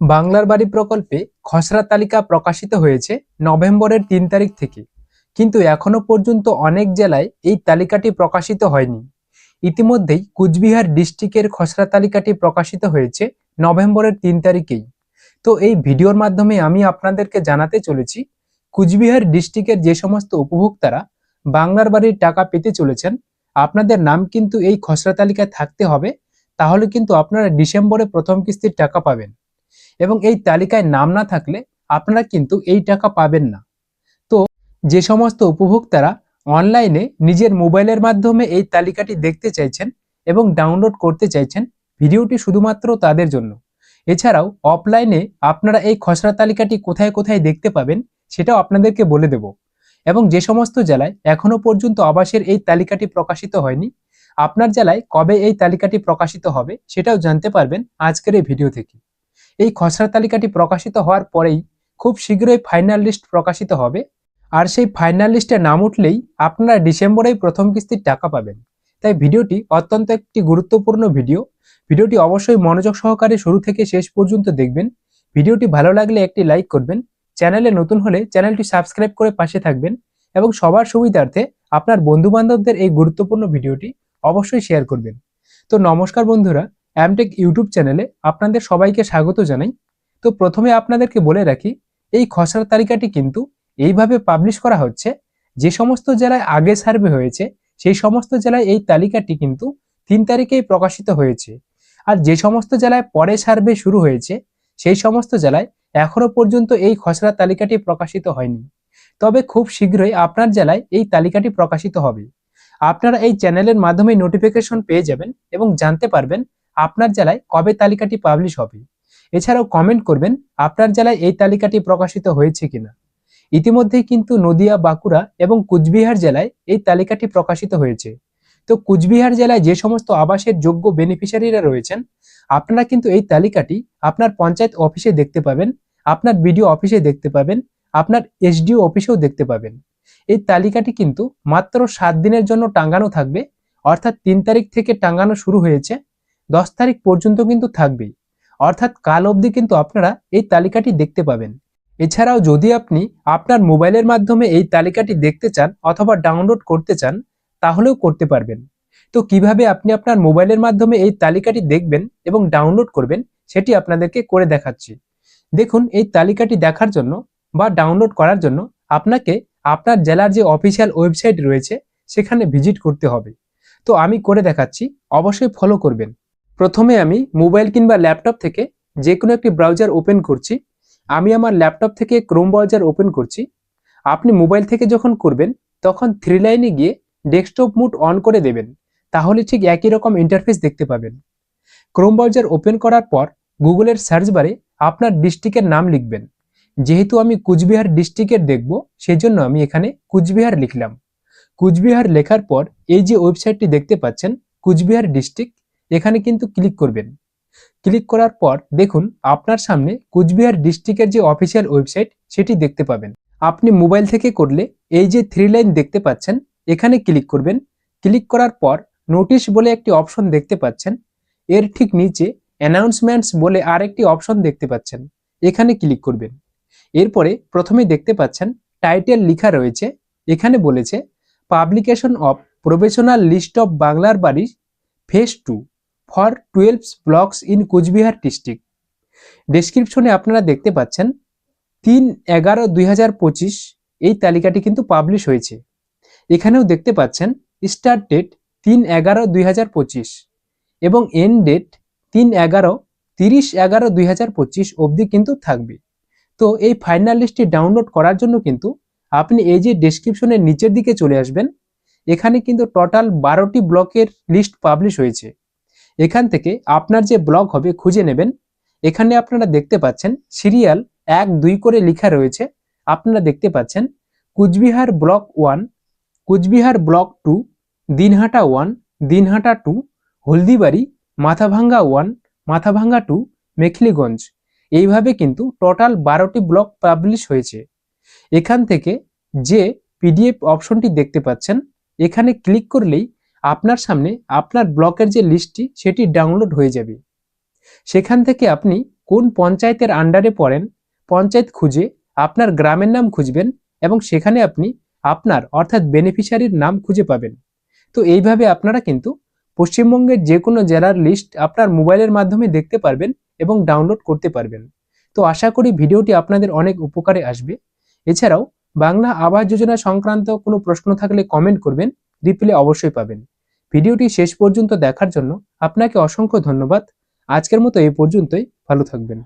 বাংলার বাড়ি প্রকল্পে খসড়া তালিকা প্রকাশিত হয়েছে নভেম্বরের তিন তারিখ থেকে। কিন্তু এখনও পর্যন্ত অনেক জেলায় এই তালিকাটি প্রকাশিত হয়নি। ইতিমধ্যেই কুচবিহার ডিস্ট্রিক্টের খসড়া তালিকাটি প্রকাশিত হয়েছে নভেম্বরের তিন তারিখেই। তো এই ভিডিওর মাধ্যমে আমি আপনাদেরকে জানাতে চলেছি, কুচবিহার ডিস্ট্রিক্টের যে সমস্ত উপভোক্তারা বাংলার বাড়ির টাকা পেতে চলেছেন, আপনাদের নাম কিন্তু এই খসড়া তালিকায় থাকতে হবে, তাহলে কিন্তু আপনারা ডিসেম্বরে প্রথম কিস্তির টাকা পাবেন। এবং এই তালিকায় নাম না থাকলে আপনারা কিন্তু এই টাকা পাবেন না। তো যে সমস্ত উপভোক্তারা অনলাইনে নিজের মোবাইলের মাধ্যমে এই তালিকাটি দেখতে চাইছেন এবং ডাউনলোড করতে চাইছেন, ভিডিওটি শুধুমাত্র তাদের জন্য। এছাড়াও অফলাইনে আপনারা এই খসড়া তালিকাটি কোথায় কোথায় দেখতে পাবেন সেটাও আপনাদেরকে বলে দেব। এবং যে সমস্ত জেলায় এখনও পর্যন্ত আবাসের এই তালিকাটি প্রকাশিত হয়নি, আপনার জেলায় কবে এই তালিকাটি প্রকাশিত হবে সেটাও জানতে পারবেন আজকের এই ভিডিও থেকে। এই খসড়া তালিকাটি প্রকাশিত হওয়ার পরেই খুব শীঘ্রই ফাইনাল লিস্ট প্রকাশিত হবে। আর সেই ফাইনাল লিস্টে নাম উঠলেই আপনারা ডিসেম্বরেই প্রথম কিস্তির টাকা পাবেন। তাই ভিডিওটি অত্যন্ত একটি গুরুত্বপূর্ণ ভিডিও। ভিডিওটি অবশ্যই মনোযোগ সহকারে শুরু থেকে শেষ পর্যন্ত দেখবেন। ভিডিওটি ভালো লাগলে একটি লাইক করবেন। চ্যানেলে নতুন হলে চ্যানেলটি সাবস্ক্রাইব করে পাশে থাকবেন এবং সবার সুবিধার্থে আপনার বন্ধু বান্ধবদের এই গুরুত্বপূর্ণ ভিডিওটি অবশ্যই শেয়ার করবেন। তো নমস্কার বন্ধুরা অ্যামটেক ইউটিউব চ্যানেলে আপনাদের সবাইকে স্বাগত জানাই। তো প্রথমে আপনাদেরকে বলে রাখি, এই খসড়া তালিকাটি কিন্তু এইভাবে পাবলিশ করা হচ্ছে, যে সমস্ত জেলায় আগে সার্ভে হয়েছে, সেই সমস্ত জেলায় এই তালিকাটি কিন্তু তিন তারিখেই প্রকাশিত হয়েছে। আর যে সমস্ত জেলায় পরে সার্ভে শুরু হয়েছে, সেই সমস্ত জেলায় এখনও পর্যন্ত এই খসড়া তালিকাটি প্রকাশিত হয়নি। তবে খুব শীঘ্রই আপনার জেলায় এই তালিকাটি প্রকাশিত হবে। আপনারা এই চ্যানেলের মাধ্যমে নোটিফিকেশন পেয়ে যাবেন এবং জানতে পারবেন আপনার জেলায় কবে তালিকাটি পাবলিশ হবে? এছাড়াও কমেন্ট করবেন, আপনার জেলায় এই তালিকাটি প্রকাশিত হয়েছে কিনা? ইতিমধ্যেই কিন্তু নদিয়া, বাঁকুড়া এবং কুচবিহার জেলায় এই তালিকাটি প্রকাশিত হয়েছে। তো কুচবিহার জেলায় যে সমস্ত আবাসের যোগ্য বেনিফিশিয়ারিরা রয়েছেন, আপনারা কিন্তু এই তালিকাটি আপনার পঞ্চায়েত অফিসে দেখতে পাবেন, আপনার বিডিও অফিসে দেখতে পাবেন, আপনার এসডিও অফিসেও দেখতে পাবেন। এই তালিকাটি কিন্তু মাত্র সাত দিনের জন্য টাঙ্গানো থাকবে, অর্থাৎ তিন তারিখ থেকে টাঙ্গানো শুরু হয়েছে। দশ তারিখ পর্যন্ত কিন্তু থাকবেই। অর্থাৎ কাল অবধি কিন্তু আপনারা এই তালিকাটি দেখতে পাবেন। এছাড়াও যদি আপনি আপনার মোবাইলের মাধ্যমে এই তালিকাটি দেখতে চান অথবা ডাউনলোড করতে চান, তাহলেও করতে পারবেন। তো কীভাবে আপনি আপনার মোবাইলের মাধ্যমে এই তালিকাটি দেখবেন এবং ডাউনলোড করবেন, সেটি আপনাদেরকে করে দেখাচ্ছি। দেখুন, এই তালিকাটি দেখার জন্য বা ডাউনলোড করার জন্য আপনাকে আপনার জেলার যে অফিসিয়াল ওয়েবসাইট রয়েছে, সেখানে ভিজিট করতে হবে। তো আমি করে দেখাচ্ছি, অবশ্যই ফলো করবেন। প্রথমে আমি মোবাইল কিংবা ল্যাপটপ থেকে যে কোনো একটি ব্রাউজার ওপেন করছি। আমি আমার ল্যাপটপ থেকে ক্রোম ব্রাউজার ওপেন করছি। আপনি মোবাইল থেকে যখন করবেন, তখন থ্রি লাইনে গিয়ে ডেস্কটপ মুড অন করে দেবেন। তাহলে ঠিক একই রকম ইন্টারফেস দেখতে পাবেন। ক্রোম ব্রাউজার ওপেন করার পর গুগলের সার্চ বারে আপনার ডিস্ট্রিক্টের নাম লিখবেন। যেহেতু আমি কুচবিহার ডিস্ট্রিক্টের দেখব, সেজন্য আমি এখানে কুচবিহার লিখলাম। কুচবিহার লেখার পর এই যে ওয়েবসাইটটি দেখতে পাচ্ছেন, কুচবিহার ডিস্ট্রিক্ট এখানে কিন্তু ক্লিক করবেন। ক্লিক করার পর দেখুন, আপনার সামনে কুচবিহার ডিস্ট্রিক্টের যে অফিসিয়াল ওয়েবসাইট সেটি দেখতে পাবেন। আপনি মোবাইল থেকে করলে এই যে থ্রি লাইন দেখতে পাচ্ছেন, এখানে ক্লিক করবেন। ক্লিক করার পর নোটিশ বলে একটি অপশন দেখতে পাচ্ছেন। এর ঠিক নিচে অ্যানাউন্সমেন্টস বলে আরেকটি অপশন দেখতে পাচ্ছেন। এখানে ক্লিক করবেন। এরপরে প্রথমে দেখতে পাচ্ছেন টাইটেল লেখা রয়েছে। এখানে বলেছে publication of professional list of বাংলার বাড়ি phase two for twelve blocks in Coochbehar district. ডেসক্রিপশনে আপনারা দেখতে পাচ্ছেন, তিন এগারো দুই এই তালিকাটি কিন্তু পাবলিশ হয়েছে। এখানেও দেখতে পাচ্ছেন, স্টার্ট ডেট তিন এগারো দুই এবং এন্ড ডেট তিন এগারো তিরিশ এগারো দুই অবধি কিন্তু থাকবে। তো এই ফাইনাল লিস্টটি ডাউনলোড করার জন্য কিন্তু আপনি এই যে ডেসক্রিপশনের নিচের দিকে চলে আসবেন, এখানে কিন্তু টোটাল বারোটি ব্লকের লিস্ট পাবলিশ হয়েছে। এখান থেকে আপনার যে ব্লক হবে খুঁজে নেবেন। এখানে আপনারা দেখতে পাচ্ছেন সিরিয়াল এক দুই করে লেখা রয়েছে। আপনারা দেখতে পাচ্ছেন Coochbehar block one, Coochbehar block two, Dinhata one, Dinhata two, Haldibari, Mathabhanga one, Mathabhanga two, Mekhliganj. এইভাবে কিন্তু টোটাল বারোটি ব্লক পাবলিশ হয়েছে। এখান থেকে যে পিডিএফ অপশনটি দেখতে পাচ্ছেন, এখানে ক্লিক করলেই আপনার সামনে আপনার ব্লকের যে লিস্টটি, সেটি ডাউনলোড হয়ে যাবে। সেখান থেকে আপনি কোন পঞ্চায়েতের আন্ডারে পড়েন, পঞ্চায়েত খুঁজে আপনার গ্রামের নাম খুঁজবেন এবং সেখানে আপনি আপনার, অর্থাৎ বেনিফিশিয়ারির নাম খুঁজে পাবেন। তো এইভাবে আপনারা কিন্তু পশ্চিমবঙ্গের যে কোনো জেলার লিস্ট আপনার মোবাইলের মাধ্যমে দেখতে পারবেন এবং ডাউনলোড করতে পারবেন। তো আশা করি ভিডিওটি আপনাদের অনেক উপকারে আসবে। এছাড়াও বাংলা আবাস যোজনা সংক্রান্ত কোনো প্রশ্ন থাকলে কমেন্ট করবেন। রিপ্লে অবশ্যই পাবেন। ভিডিওটি শেষ পর্যন্ত দেখার জন্য আপনাকে অসংখ্য ধন্যবাদ। আজকের মতো এই পর্যন্তই। ভালো থাকবেন।